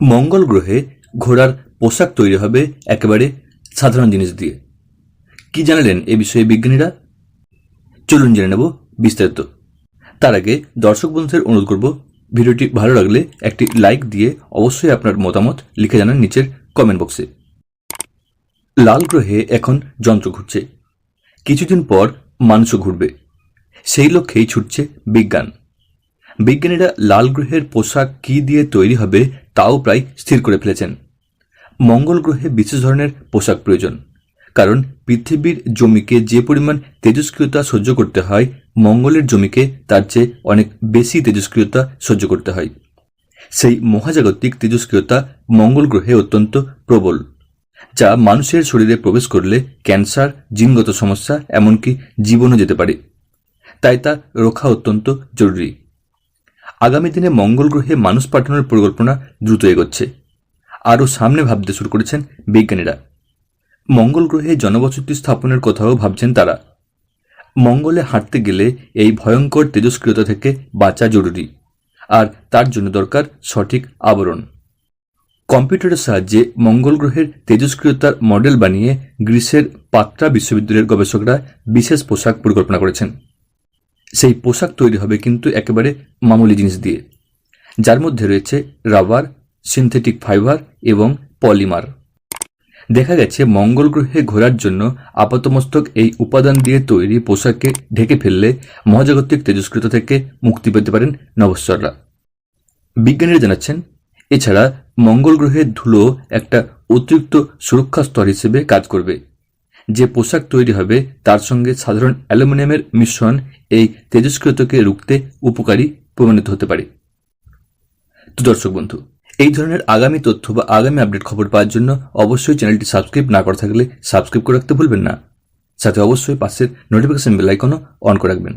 মঙ্গল গ্রহে ঘোড়ার পোশাক তৈরি হবে একেবারে সাধারণ জিনিস দিয়ে। কি জানালেন এ বিষয়ে বিজ্ঞানীরা? চলুন জেনে নেব বিস্তারিত। তার আগে দর্শক বন্ধুদের অনুরোধ করব, ভিডিওটি ভালো লাগলে একটি লাইক দিয়ে অবশ্যই আপনার মতামত লিখে জানান নিচের কমেন্ট বক্সে লাল গ্রহে এখন যন্ত্র ঘুরছে। কিছুদিন পর মানুষও ঘুরবে। সেই লক্ষ্যেই ছুটছে বিজ্ঞান। বিজ্ঞানীরা লাল গ্রহের পোশাক কি দিয়ে তৈরি হবে তাও প্রায় স্থির করে ফেলেছেন। মঙ্গল গ্রহে বিশেষ ধরনের পোশাক প্রয়োজন, কারণ পৃথিবীর জমিকে যে পরিমাণ তেজস্ক্রিয়তা সহ্য করতে হয়, মঙ্গলের জমিকে তার চেয়ে অনেক বেশি তেজস্ক্রিয়তা সহ্য করতে হয়। সেই মহাজাগতিক তেজস্ক্রিয়তা মঙ্গল গ্রহে অত্যন্ত প্রবল, যা মানুষের শরীরে প্রবেশ করলে ক্যান্সার, জিনগত সমস্যা, এমনকি জীবনও যেতে পারে। তাই তা রক্ষা অত্যন্ত জরুরি। আগামী দিনে মঙ্গল গ্রহে মানুষ পাঠানোর পরিকল্পনা দ্রুত এগোচ্ছে। আরও সামনে ভাবতে শুরু করেছেন বিজ্ঞানীরা। মঙ্গল গ্রহে জনবসতি স্থাপনের কথাও ভাবছেন তারা। মঙ্গলে হাঁটতে গেলে এই ভয়ঙ্কর তেজস্ক্রিয়তা থেকে বাঁচা জরুরি, আর তার জন্য দরকার সঠিক আবরণ। কম্পিউটারের সাহায্যে মঙ্গল গ্রহের তেজস্ক্রিয়তার মডেল বানিয়ে গ্রিসের পাত্রা বিশ্ববিদ্যালয়ের গবেষকরা বিশেষ পোশাক পরিকল্পনা করেছেন। সেই পোশাক তৈরি হবে কিন্তু একেবারে মামুলি জিনিস দিয়ে। যার মধ্যে রয়েছে রাবার, সিনথেটিক ফাইবার এবং পলিমার। দেখা গেছে মঙ্গল গ্রহে ঘোরার জন্য আপাতমস্তক এই উপাদান দিয়ে তৈরি পোশাককে ঢেকে ফেললে মহাজাগতিক তেজস্ক্রিয়তা থেকে মুক্তি পেতে পারেন নভশ্চররা বিজ্ঞানীরা জানাচ্ছেন, এছাড়া মঙ্গল গ্রহের ধুলো একটা অতিরিক্ত সুরক্ষা স্তর হিসেবে কাজ করবে। যে পোশাক তৈরি হবে, তার সঙ্গে সাধারণ অ্যালুমিনিয়ামের মিশ্রণ এই তেজস্ক্রিয়তাকে রুখতে উপকারী প্রমাণিত হতে পারে। তো দর্শক বন্ধু, এই ধরনের আগামী তথ্য বা আগামী আপডেট খবর পাওয়ার জন্য অবশ্যই চ্যানেলটি সাবস্ক্রাইব না করা থাকলে সাবস্ক্রাইব করে রাখতে ভুলবেন না। সাথে অবশ্যই পাশের নোটিফিকেশন বেল আইকনও অন করে রাখবেন।